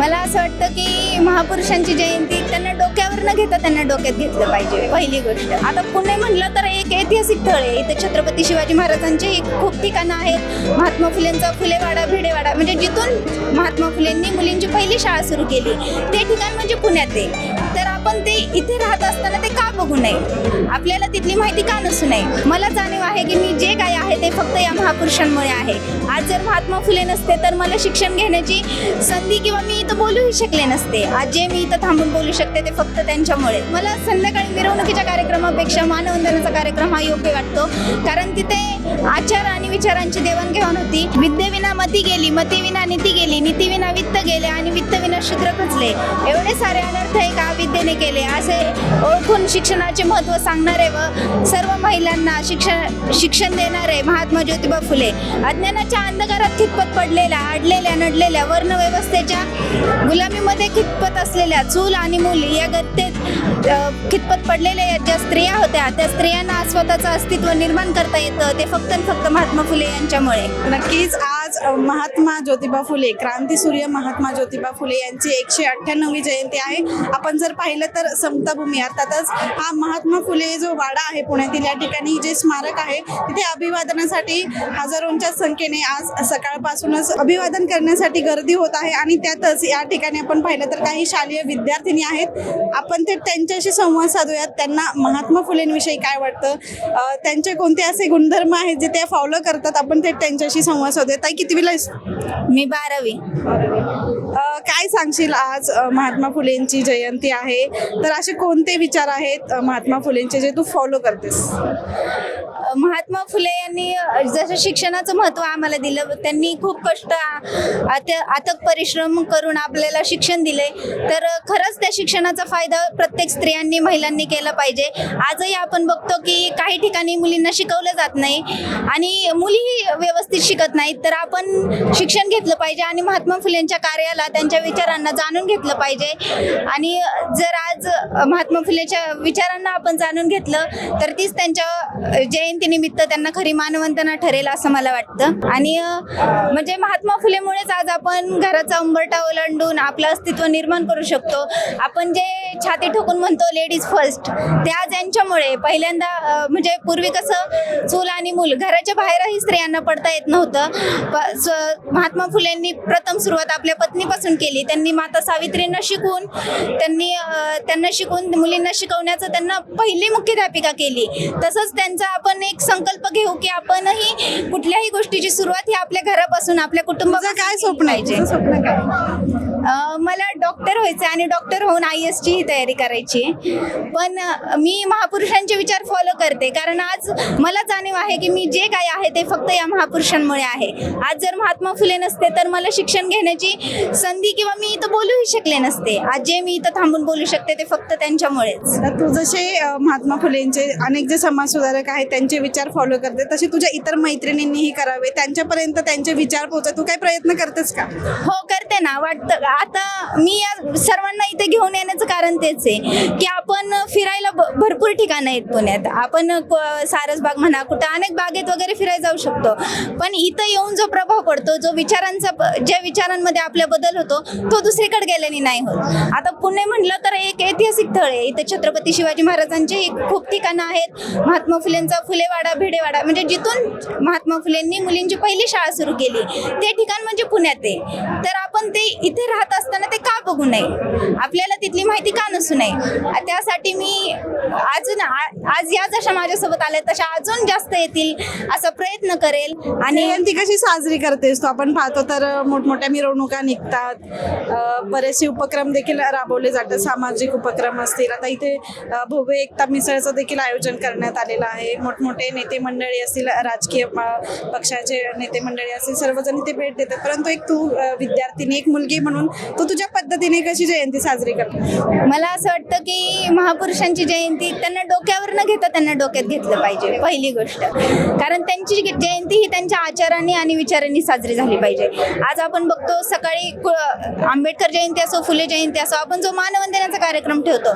मला असं वाटतं की महापुरुषांची जयंती त्यांना डोक्यावर न घेता त्यांना डोक्यात घेतलं पाहिजे पहिली गोष्ट. आता पुणे म्हटलं तर एक ऐतिहासिक स्थळ आहे. इथे छत्रपती शिवाजी महाराजांची खूप ठिकाणं आहेत. महात्मा फुलेंचा फुलेवाडा भिडेवाडा. म्हणजे जिथून महात्मा फुलेंनी मुलींची पहिली शाळा सुरू केली. ते ठिकाण म्हणजे पुण्यात आहे. तर आपण ते इथे राहत असताना ते का बघू नये? आपल्याला तिथली माहिती का नसू नये? मला जाणीव आहे की मी जे काय आहे ते फक्त या महापुरुषांमुळे आहे. आज जर महात्मा फुले नसते तर मला शिक्षण घेण्याची संधी किंवा मी इथं बोलूही शकले नसते. आज जे मी इथं थांबून बोलू शकते ते फक्त त्यांच्यामुळे. मला संध्याकाळी मिरवणुकीच्या कार्यक्रमापेक्षा मानवंदनाचा कार्यक्रम हा योग्य वाटतो. कारण तिथे आचार आणि विचारांची देवाणघेवाण होती. विद्येविना मती गेली मतीविना नीती गेली नीतीविना वित्त गेले आणि वित्तविना शूद्र खचले एवढे सारे अनर्थ एका विद्येने केले. असे ओळखून शिक्षणाचे महत्त्व सांगणारे व सर्व महिलांना शिक्षण शिक्षण देणारे महात्मा ज्योतिबा फुले. अज्ञानाच्या अंधकारात खितपत पडलेल्या अडलेल्या नडलेल्या वर्णव्यवस्थेच्या गुलामीमध्ये खितपत असलेल्या चूल आणि मूल या गत्तेत खितपत पडलेल्या ज्या स्त्रिया होत्या त्या स्त्रियांना स्वतःचं अस्तित्व निर्माण करता येतं. ते फक्त आणि फक्त महात्मा फुले यांच्यामुळे. नक्कीच आज महात्मा ज्योतिबा फुले क्रांतीसूर्य महात्मा ज्योतिबा फुले यांची एकशे अठ्ठ्याण्णवी जयंती आहे. आपण जर पाहिलं तर समताभूमी अर्थातच हा महात्मा फुले जो वाडा आहे पुण्यातील या ठिकाणी जे स्मारक आहे तिथे अभिवादनासाठी हजारोंच्या संख्येने आज सकाळपासूनच अभिवादन करण्यासाठी गर्दी होत आहे आणि त्यातच या ठिकाणी आपण पाहिलं तर काही शालेय विद्यार्थिनी आहेत. आपण ते त्यांच्याशी संवाद साधूयात. त्यांना महात्मा फुलेंविषयी काय वाटतं? त्यांचे कोणते असे गुणधर्म आहेत जे ते फॉलो करतात? आपण ते त्यांच्याशी संवाद साधूयात. की कितवीला आहेस? मी बारावी. अ, काय सांगशील आज अ, महात्मा फुलेंची जयंती आहे? तर असे कोणते विचार आहेत अ, महात्मा फुलेंचे जे तू फॉलो करतेस? महात्मा फुले यांनी अ, जसं शिक्षणाचं महत्त्व आम्हाला दिलं त्यांनी खूप कष्ट आ- आत- अथक परिश्रम करून आपल्याला शिक्षण दिले. तर अ, खरंच त्या शिक्षणाचा फायदा प्रत्येक स्त्रियांनी महिलांनी केला पाहिजे. आजही आपण बघतो की काही ठिकाणी मुलींना शिकवलं जात नाही आणि मुलीही व्यवस्थित शिकत नाहीत. तर आपण शिक्षण घेतलं पाहिजे आणि महात्मा फुलेंच्या कार्याला त्यांच्या विचारांना जाणून घेतलं पाहिजे. आणि जर आज महात्मा फुलेच्या विचारांना आपण जाणून घेतलं तर तीच त्यांच्या जयंतीनिमित्त त्यांना खरी मानवंतना ठरेल असं मला वाटतं. आणि म्हणजे महात्मा फुलेमुळेच आज आपण घराचा उंबरठा ओलांडून आपलं अस्तित्व निर्माण करू शकतो. आपण जे छाती ठोकून म्हणतो लेडीज फर्स्ट ते आज यांच्यामुळे पहिल्यांदा म्हणजे पूर्वी कसं चूल आणि मूल घराच्या बाहेरही स्त्रियांना पडता येत नव्हतं. प- महात्मा फुलेंनी प्रथम सुरुवात आपल्या पत्नीपासून केली. त्यांनी माता सावित्रींना शिकवून त्यांनी त्यांना शिकवून मुलींना शिकवण्याचं त्यांना पहिली मुख्याध्यापिका केली. तसंच त्यांचा आपण एक संकल्प घेऊ की आपणही कुठल्याही गोष्टीची सुरुवात ही आपल्या घरापासून आपल्या कुटुंबापासून काय स्वप्न आहे स्वप्न काय मला डॉक्टर व्हायचं आणि डॉक्टर होऊन आय एसची तयारी करायची. पण मी महापुरुषांचे विचार फॉलो करते. कारण आज मला जाणीव आहे की मी जे काय आहे ते फक्त या महापुरुषांमुळे आहे. आज जर महात्मा फुले नसते तर मला शिक्षण घेण्याची संधी किंवा मी इथं बोलूही शकले नसते. आज जे मी इथं थांबून बोलू शकते ते फक्त त्यांच्यामुळेच. तू जसे महात्मा फुलेंचे अनेक जे समाजसुधारक आहेत त्यांचे विचार फॉलो करते तसे तुझ्या इतर मैत्रिणींनीही करावे. त्यांच्यापर्यंत त्यांचे विचार पोहोचा तू काय प्रयत्न करतेस का? हो करते ना. वाटतं आता मी या सर्वांना इथे घेऊन येण्याचं कारण तेच आहे की आपण फिरायला भरपूर ठिकाणं आहेत पुण्यात. आपण सारसबाग म्हणा कुठं अनेक बागेत वगैरे फिरायला जाऊ शकतो. पण इथं येऊन जो प्रभाव पडतो जो विचारांचा ज्या विचारांमध्ये आपल्या बदल होतो तो दुसरीकडे गेल्याने नाही होत. आता पुणे म्हणलं तर एक ऐतिहासिक स्थळ आहे. इथं छत्रपती शिवाजी महाराजांची खूप ठिकाणं आहेत. महात्मा फुलेंचा फुलेवाडा भिडेवाडा म्हणजे जिथून महात्मा फुलेंनी मुलींची पहिली शाळा सुरू केली. ते ठिकाण म्हणजे पुण्यात आहे. तर आपण ते इथे राहत असताना ते का बघू नये? आपल्याला तिथली माहिती का नसू नये? त्यासाठी मी अजून आ- आज या जशा माझ्यासोबत आल्या तशा अजून जास्त येतील असा प्रयत्न करेल. आणि ती कशी साजरी करतेस तू? आपण पाहतो तर मोठमोठ्या मिरवणुका निघतात. बरेचसे उपक्रम देखील राबवले जातात. सामाजिक उपक्रम असतील. आता इथे अ, भव्य एकता मिसळचं देखील आयोजन करण्यात आलेलं आहे. मोठमोठे नेते मंडळी असतील राजकीय पक्षाचे नेते मंडळी असतील सर्वजण इथे भेट देतात. परंतु एक तू विद्यार्थी विद्यार्थिनी एक मुलगी म्हणून तू तुझ्या पद्धतीने कशी जयंती साजरी करते? मला असं वाटतं की महापुरुषांची जयंती त्यांना डोक्यावर न घेता त्यांना डोक्यात घेतलं पाहिजे पहिली गोष्ट. कारण त्यांची जी जयंती ही त्यांच्या आचारांनी आणि विचारांनी साजरी झाली पाहिजे. आज आपण बघतो सकाळी आंबेडकर जयंती असो फुले जयंती असो आपण जो मानवंदनाचा कार्यक्रम ठेवतो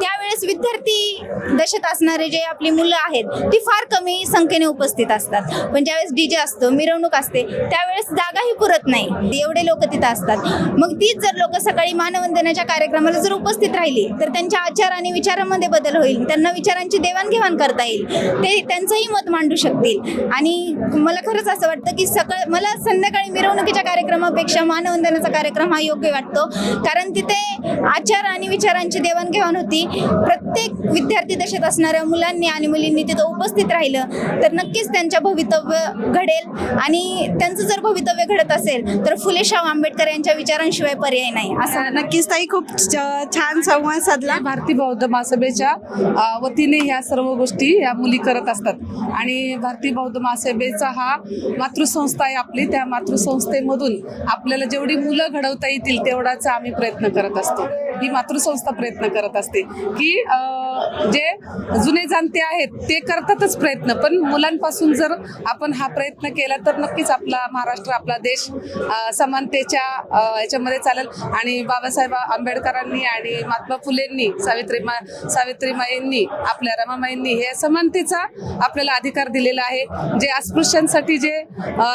त्यावेळेस विद्यार्थी दशेत असणारे जे आपली मुलं आहेत ती फार कमी संख्येने उपस्थित असतात. पण ज्यावेळेस डीजे असतो मिरवणूक असते त्यावेळेस जागाही पुरत नाही. एवढे लोक उपस्थित असतात. मग तीच जर लोक सकाळी मानवंदनाच्या कार्यक्रमाला जर उपस्थित राहिली तर त्यांच्या आचार आणि विचारांमध्ये बदल होईल. त्यांना विचारांची देवाणघेवाण करता येईल. ते त्यांचंही मत मांडू शकतील. आणि मला खरंच असं वाटतं की सकाळ मला संध्याकाळी मिरवणुकीच्या कार्यक्रमापेक्षा मानवंदनाचा कार्यक्रम हा योग्य वाटतो. कारण तिथे आचार आणि विचारांची देवाणघेवाण होती. प्रत्येक विद्यार्थी दशेत असणाऱ्या मुलांनी आणि मुलींनी तिथं उपस्थित राहिलं तर नक्कीच त्यांच्या भवितव्य घडेल. आणि त्यांचं जर भवितव्य घडत असेल तर फुले शाहू आंबेडकर यांच्या विचारांशिवाय पर्याय नाही. असं नक्कीच ताई खूप छान संवाद साधला. भारतीय बौद्ध महासभेच्या वतीने ह्या सर्व गोष्टी या मुली करत असतात. आणि भारतीय बौद्ध महासभेचा हा मातृसंस्था आहे आपली. त्या मातृसंस्थेमधून आपल्याला जेवढी मुलं घडवता येतील तेवढाच आम्ही प्रयत्न करत असतो. ही मातृसंस्था प्रयत्न करत असते. की जे जुने जाणते आहेत ते करतातच प्रयत्न. पण मुलांपासून जर आपण हा प्रयत्न केला तर नक्कीच आपला महाराष्ट्र आपला देश समानतेच्या याच्यामध्ये चालेल. आणि बाबासाहेब आंबेडकरांनी आणि महात्मा फुलेंनी सावित्रीमा सावित्रीमाईंनी आपल्या रमामाईंनी हे समानतेचा आपल्याला अधिकार दिलेला आहे. जे अस्पृश्यांसाठी जे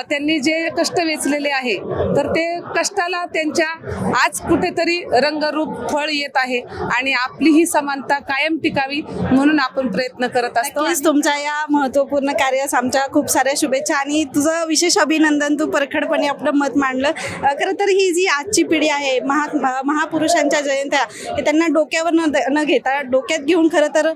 त्यांनी जे कष्ट वेचलेले आहे तर ते कष्टाला त्यांच्या आज कुठेतरी रंगरूप फळ येत आहे. आणि आपली ही समानता कायम टिकावी म्हणून आपण प्रयत्न करत असतो. तुमच्या या महत्त्वपूर्ण कार्यास आमच्या खूप साऱ्या शुभेच्छा आणि तुझं विशेष अभिनंदन तू परखडपणे आपलं मत मांडलं. खरं तर ही जी आजची पिढी आहे महा महापुरुषांच्या जयंत्या हे त्यांना डोक्यावर न द- न घेता डोक्यात घेऊन खरं तर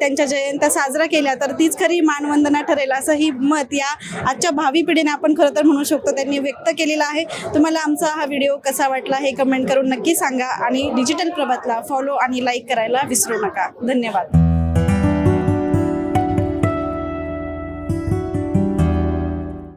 त्यांच्या जयंत्या साजरा केल्या तर तीच खरी मानवंदना ठरेल असं ही मत या आजच्या भावी पिढीने आपण खरं तर म्हणू शकतो त्यांनी व्यक्त केलेलं आहे. तुम्हाला आमचा हा व्हिडिओ कसा वाटला हे कमेंट करून नक्की सांगा आणि डिजिटल प्रभातला फॉलो आणि लाईक करायला विसरू नका. धन्यवाद